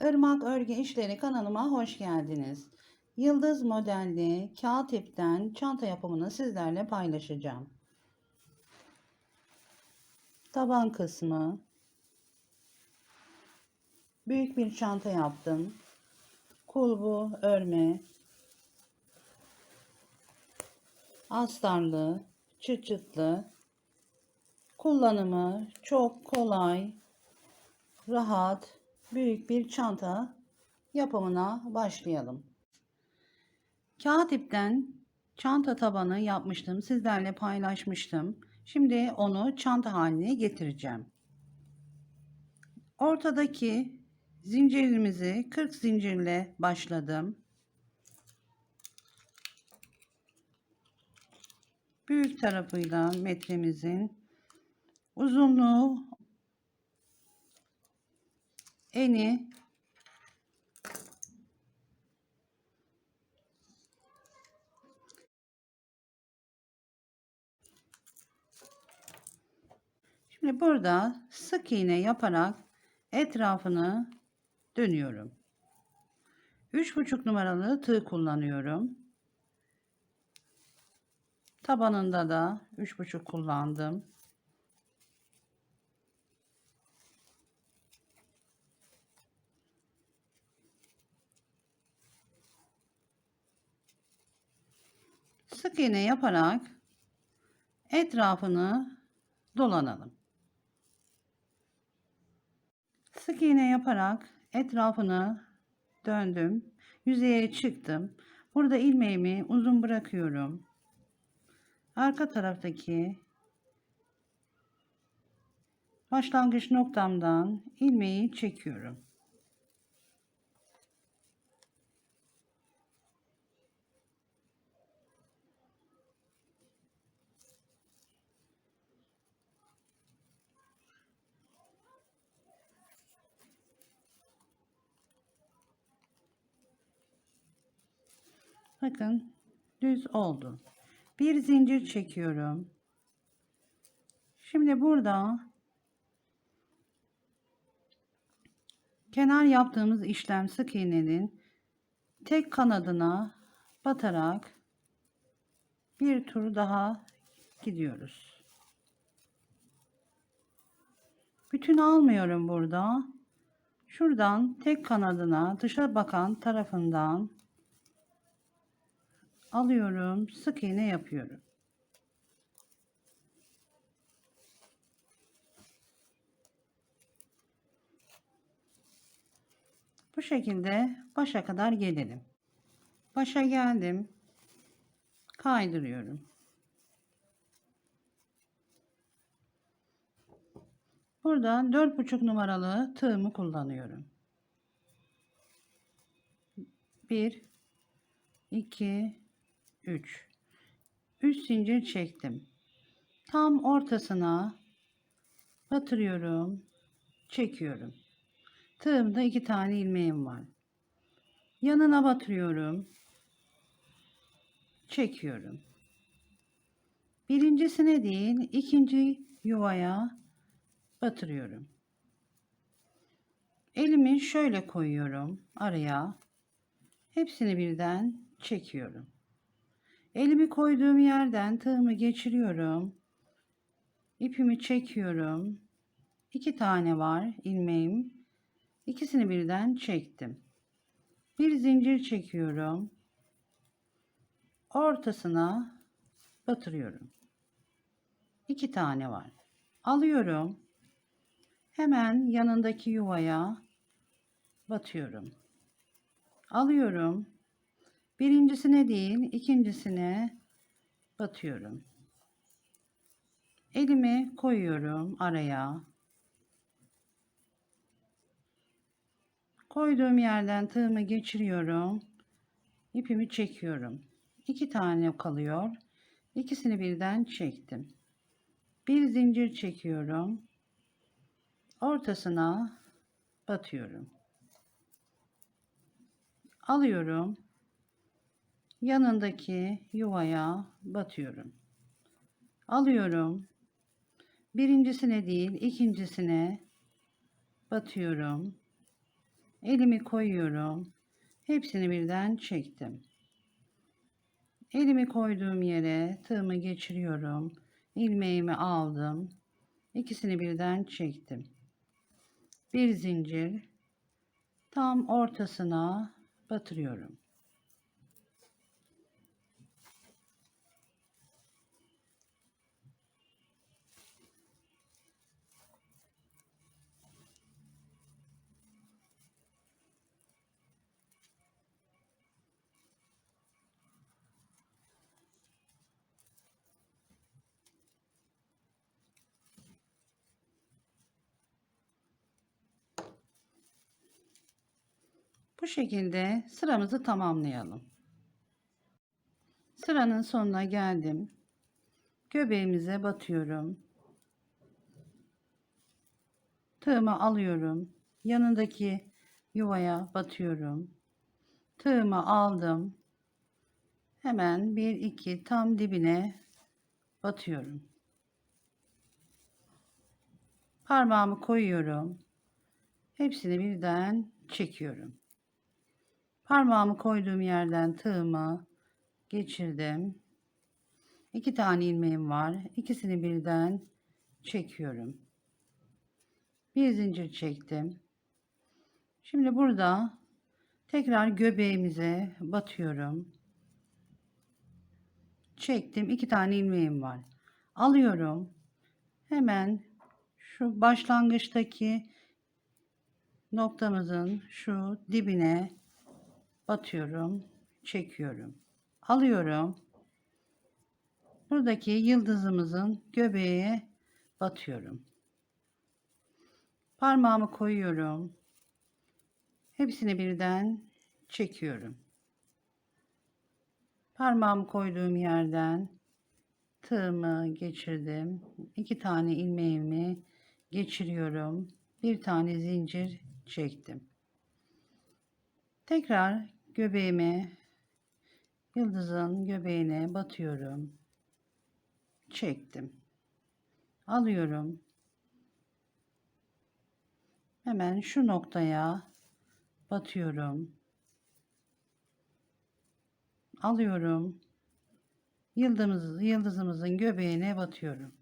Irmak Örgü İşleri kanalıma hoş geldiniz. Yıldız modelli kağıt ipten çanta yapımını sizlerle paylaşacağım. Taban kısmı büyük bir çanta yaptım. Kulbu, örme, astarlı, çıt çıtlı. Kullanımı çok kolay, rahat, büyük bir çanta yapımına başlayalım. Kağıt ipten çanta tabanı yapmıştım. Sizlerle paylaşmıştım. Şimdi onu çanta haline getireceğim. Ortadaki zincirimizi 40 zincirle başladım. Büyük tarafıyla metremizin uzunluğu eni Şimdi burada sık iğne yaparak etrafını dönüyorum. 3,5 numaralı tığ kullanıyorum. Tabanında da 3,5 kullandım. Sık iğne yaparak etrafını dolanalım. Sık iğne yaparak etrafını döndüm. Yüzeye çıktım. Burada ilmeğimi uzun bırakıyorum. Arka taraftaki başlangıç noktamdan ilmeği çekiyorum. Bakın düz oldu. Bir zincir çekiyorum. Şimdi burada kenar yaptığımız işlem sık iğnenin tek kanadına batarak bir tur daha gidiyoruz. Bütün almıyorum burada. Şuradan tek kanadına dışa bakan tarafından alıyorum sık iğne yapıyorum. Bu şekilde başa kadar gelelim. Başa geldim kaydırıyorum. Burada dört buçuk numaralı tığımı kullanıyorum. 1 2 3 3 zincir çektim. Tam ortasına batırıyorum çekiyorum. Tığımda iki tane ilmeğim var. Yanına batırıyorum çekiyorum. Birincisine değil ikinci yuvaya batırıyorum. Elimi şöyle koyuyorum araya. Hepsini birden çekiyorum Elimi koyduğum yerden tığımı geçiriyorum. İpimi çekiyorum. İki tane var ilmeğim. İkisini birden çektim. Bir zincir çekiyorum. Ortasına batırıyorum. İki tane var. Alıyorum. Hemen yanındaki yuvaya batıyorum. Alıyorum Birincisine değil ikincisine batıyorum. Elimi koyuyorum araya. Koyduğum yerden tığımı geçiriyorum. İpimi çekiyorum. İki tane kalıyor. İkisini birden çektim. Bir zincir çekiyorum. Ortasına batıyorum. Alıyorum yanındaki yuvaya batıyorum. Alıyorum. Birincisine değil ikincisine batıyorum. Elimi koyuyorum. Hepsini birden çektim. Elimi koyduğum yere tığımı geçiriyorum. ilmeğimi aldım. İkisini birden çektim. Bir zincir tam ortasına batırıyorum. Şekilde sıramızı tamamlayalım. Sıranın sonuna geldim. Göbeğimize batıyorum. Tığımı alıyorum. Yanındaki yuvaya batıyorum. Tığımı aldım. Hemen bir iki tam dibine batıyorum. Parmağımı koyuyorum. Hepsini birden çekiyorum. Parmağımı koyduğum yerden tığımı geçirdim. İki tane ilmeğim var. İkisini birden çekiyorum. Bir zincir çektim. Şimdi burada tekrar göbeğimize batıyorum. Çektim. İki tane ilmeğim var. Alıyorum. Hemen şu başlangıçtaki noktamızın şu dibine batıyorum, çekiyorum. Alıyorum. Buradaki yıldızımızın göbeğe batıyorum. Parmağımı koyuyorum. Hepsini birden çekiyorum. Parmağımı koyduğum yerden tığımı geçirdim. İki tane ilmeğimi geçiriyorum. Bir tane zincir çektim. Tekrar göbeğime yıldızın göbeğine batıyorum. Çektim. Alıyorum. Hemen şu noktaya batıyorum. Alıyorum. Yıldızımız, yıldızımızın göbeğine batıyorum.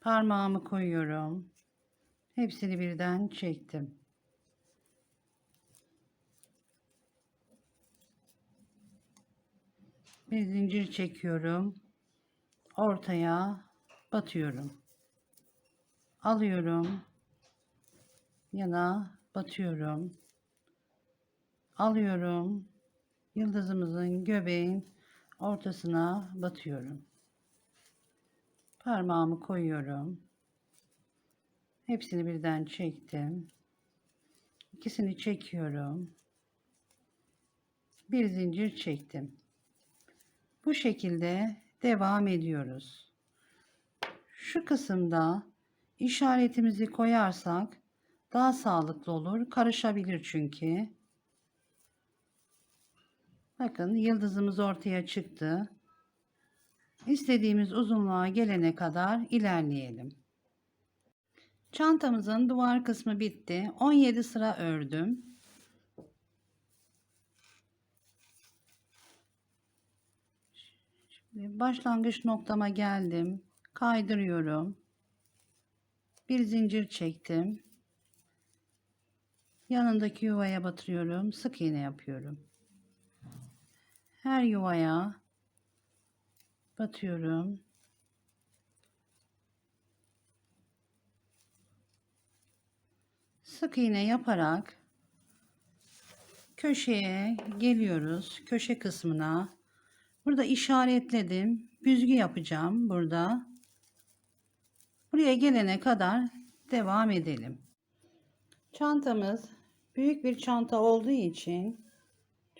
Parmağımı koyuyorum. Hepsini birden çektim. Bir zincir çekiyorum. Ortaya batıyorum. Alıyorum. Yana batıyorum. Alıyorum. Yıldızımızın göbeğin ortasına batıyorum. Parmağımı koyuyorum. Hepsini birden çektim. İkisini çekiyorum. Bir zincir çektim. Bu şekilde devam ediyoruz. Şu kısımda işaretimizi koyarsak daha sağlıklı olur. Karışabilir çünkü. Bakın yıldızımız ortaya çıktı. İstediğimiz uzunluğa gelene kadar ilerleyelim. Çantamızın duvar kısmı bitti. 17 sıra ördüm. Başlangıç noktama geldim. Kaydırıyorum. Bir zincir çektim. Yanındaki yuvaya batırıyorum. Sık iğne yapıyorum. Her yuvaya batıyorum. sık iğne yaparak köşeye geliyoruz. Köşe kısmına. Burada işaretledim. Büzgü yapacağım burada. Buraya gelene kadar devam edelim. Çantamız büyük bir çanta olduğu için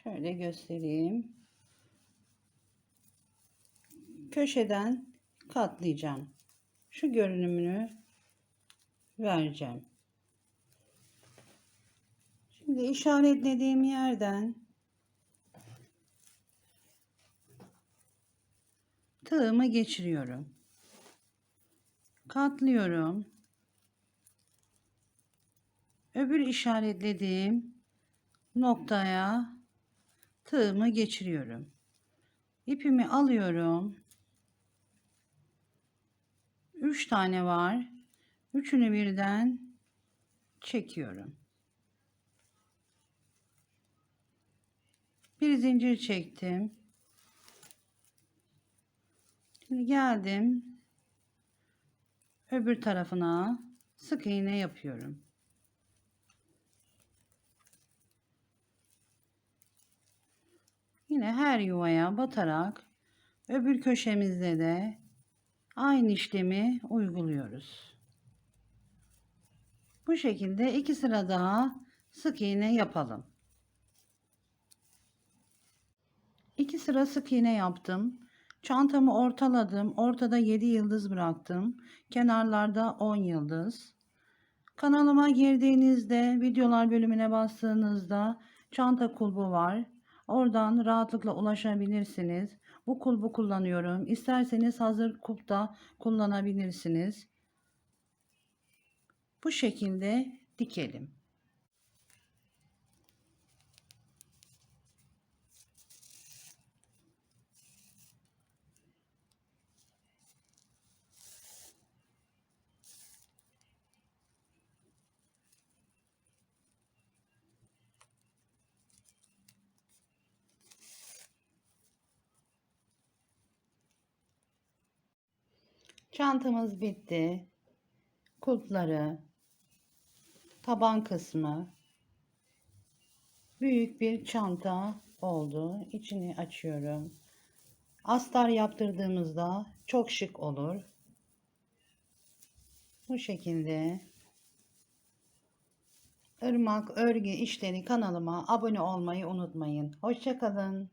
şöyle göstereyim. Köşeden katlayacağım. Şu görünümünü vereceğim. Şimdi işaretlediğim yerden tığımı geçiriyorum. Katlıyorum. öbür işaretlediğim noktaya tığımı geçiriyorum. İpimi alıyorum. 3 tane var. Üçünü birden çekiyorum. Bir zincir çektim. Şimdi geldim. Öbür tarafına sık iğne yapıyorum. Yine her yuvaya batarak öbür köşemizde de aynı işlemi uyguluyoruz. Bu şekilde iki sıra daha sık iğne yapalım. İki sıra sık iğne yaptım. Çantamı ortaladım. Ortada 7 yıldız bıraktım. Kenarlarda 10 yıldız. Kanalıma girdiğinizde videolar bölümüne bastığınızda çanta kulbu var. Oradan rahatlıkla ulaşabilirsiniz. Bu kulbu kullanıyorum. İsterseniz hazır kulp da kullanabilirsiniz. Bu şekilde dikelim. Çantamız bitti. Kulpları, taban kısmı büyük bir çanta oldu. İçini açıyorum. Astar yaptırdığımızda çok şık olur. Bu şekilde Irmak Örgü İşleri kanalıma abone olmayı unutmayın. Hoşçakalın.